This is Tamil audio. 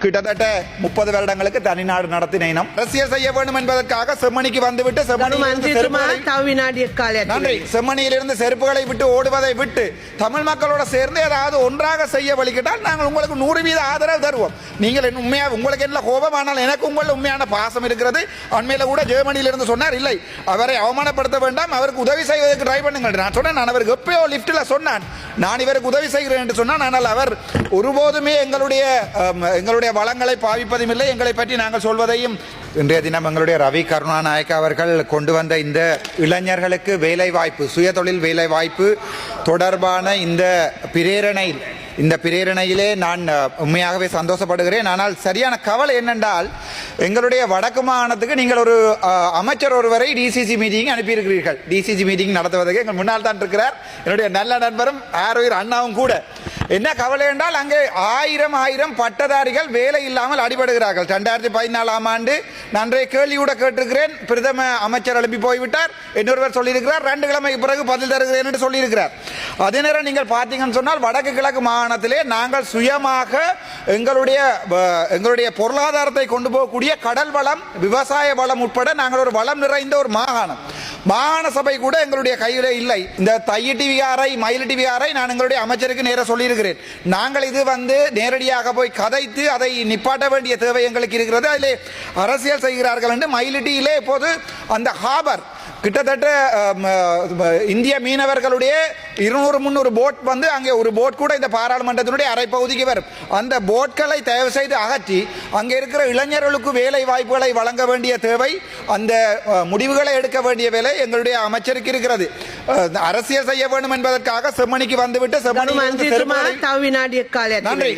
கிட்டத்தட்ட முப்பது வருடங்களுக்கு தனிநாடு நடத்தின இனம். செய்ய வேண்டும் என்பதற்காக செம்மணிக்கு வந்துவிட்டு நன்றி. செம்மணியிலிருந்து செருப்புகளை விட்டு ஓடுவதை விட்டு தமிழ் மக்களோட சேர்ந்து ஏதாவது ஒன்றாக செய்ய வழிகிட்டால் நாங்கள் உங்களுக்கு நூறு வீத ஆதரவு தருவோம். நீங்கள் உண்மையா உங்களுக்கு என்ன கோபம் எனக்கு உங்கள் உண்மையான பாசம் இருக்கிறது. அண்மையில கூட ஜெர்மனியிலிருந்து சொன்னார் இல்லை அவரை அவமானப்படுத்த வேண்டாம் அவருக்கு உதவி செய்வதற்கு ட்ரை பண்ணுங்கள். நான் சொன்னேன் நான் அவருக்கு எப்பயோ லிப்டில் சொன்னான். நான் இவருக்கு உதவி செய்கிறேன் என்று சொன்னான். ஆனால் அவர் ஒருபோதுமே எங்களுடைய எங்களுடைய எங்களுடைய வளங்களை பாவிப்பதும் இல்லை எங்களை பற்றி நாங்கள் சொல்வதையும் இன்றைய தினம் எங்களுடைய ரவி கருணாநாயக் அவர்கள் கொண்டு வந்த இந்த இளைஞர்களுக்கு வேலை வாய்ப்பு சுயதொழில் வேலை வாய்ப்பு தொடர்பான இந்த பிரேரணை இந்த பிரேரணையிலே நான் உண்மையாகவே சந்தோஷப்படுகிறேன். ஆனால் சரியான கவலை என்னென்றால் எங்களுடைய வடக்கு மாகாணத்துக்கு நீங்கள் ஒரு அமைச்சர் ஒருவரை டிசிசி மீட்டிங் அனுப்பியிருக்கிறீர்கள். டிசிசி மீட்டிங் நடத்துவதற்கு எங்கள் முன்னால் தான் இருக்கிறார். என்னுடைய நல்ல நண்பரும் ஆரோயர் அண்ணாவும் கூட. என்ன கவலை என்றால் அங்கே ஆயிரம் ஆயிரம் பட்டதாரிகள் வேலை இல்லாமல் அடிபடுகிறார்கள். ரெண்டாயிரத்தி பதினாலாம் ஆண்டு நன்றைய கேள்வியூட கேட்டிருக்கிறேன். பிரதம அமைச்சர் அனுப்பி போய்விட்டார். இன்னொருவர் சொல்லியிருக்கிறார் ரெண்டு கிழமைக்கு பிறகு பதில் தருகிறேன் என்று சொல்லியிருக்கிறார். அதே நேரம் நீங்கள் பார்த்தீங்கன்னு சொன்னால் வடக்கு கிழக்கு மாகாணத்திலே நாங்கள் சுயமாக எங்களுடைய எங்களுடைய பொருளாதாரத்தை கொண்டு போகக்கூடிய கடல் வளம் விவசாய வளம் உட்பட நாங்கள் ஒரு வளம் நிறைந்த ஒரு மாகாணம். மாகாண சபை கூட எங்களுடைய கையிலே இல்லை. இந்த தைய டிவிஆரை மயில் டிவிஆரை நான் எங்களுடைய அமைச்சருக்கு நேர சொல்லியிருக்கிறேன். நாங்கள் இது வந்து நேரடியாக போய் கதைத்து அதை நிப்பாட்ட வேண்டிய தேவை எங்களுக்கு இருக்கிறது. அதிலே அரசியல் செய்கிறார்கள் என்று மயிலிட்டியிலே இப்போது அந்த ஹாபர் கிட்டத்தட்ட இந்திய மீனவர்களுடைய இருநூறு முந்நூறு போட் வந்து அங்கே ஒரு போட் கூட இந்த பாராளுமன்றத்தினுடைய அரை பகுதிக்கு வரும். அந்த போட்களை தயவு செய்து அகற்றி அங்கே இருக்கிற இளைஞர்களுக்கு வேலை வாய்ப்புகளை வழங்க வேண்டிய தேவை அந்த முடிவுகளை எடுக்க வேண்டிய வேலை எங்களுடைய அமைச்சருக்கு இருக்கிறது. அரசியல் செய்ய வேண்டும் என்பதற்காக செம்மணிக்கு வந்துவிட்டு செம்மணி நன்றி. செம்மணி